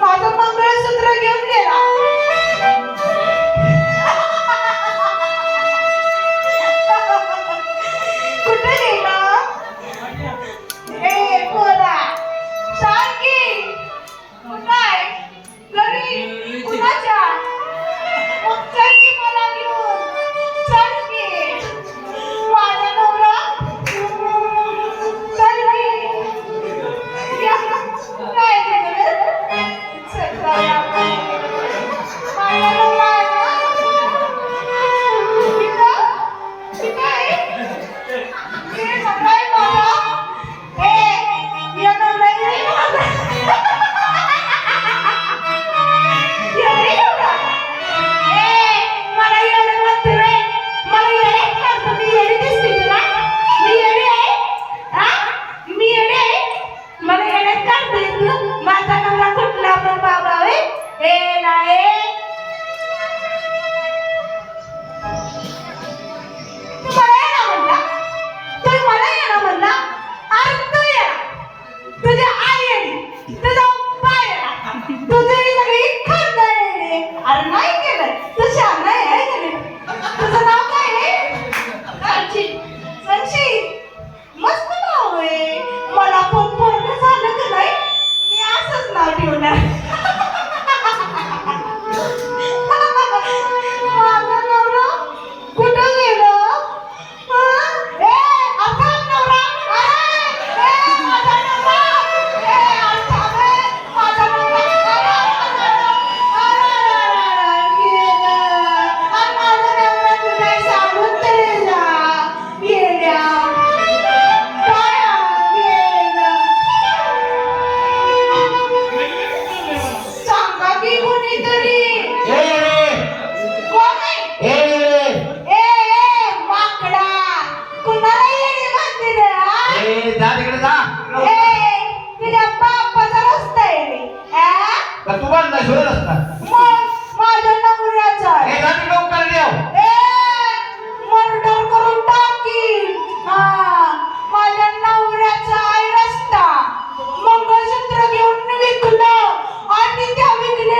माझं मंगळसूत्र घे.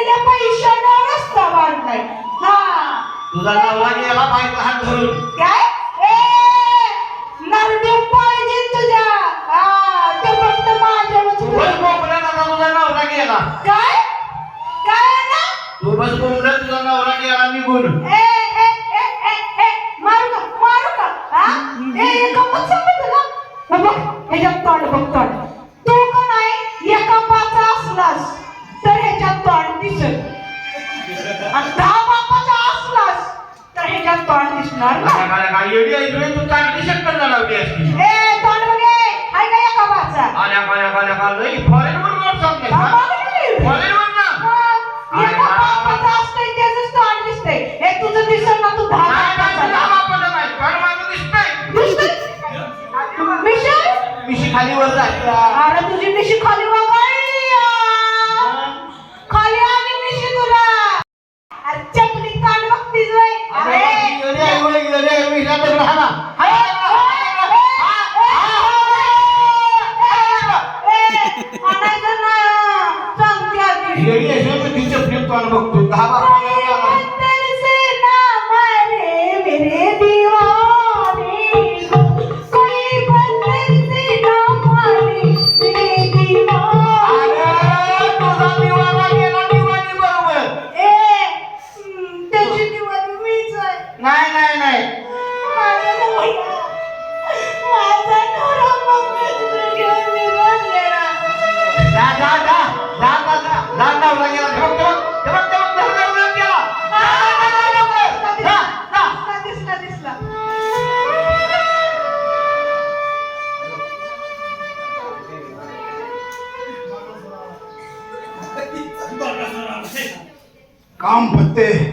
दिलेल्या पैशांना रस्ता बांधलाय. तुझा नवरा गेला बाईक हात धरून. काय? ए नरदेव पाहिजे तू बस कोंबड्यात नाही? एका पाचा असलास. आणि तर ह्याच्यात तोंड दिसणार ना? एवढी तू चांगली शक्कल लावली असती ए तोंड बघे. हाय का या कपाचा आल्या आल्या हे. तुझं दिसेल ना तू दहा बापाचा. खाली वर जायला अरे तुझी मिशी खाली बघतो. दहा बारा वेळा आला. अरे, तुझा दिवाना गेला दिवाणी बरोबर. नाही नाही नाही. जा जा जा. जा जा जा. manter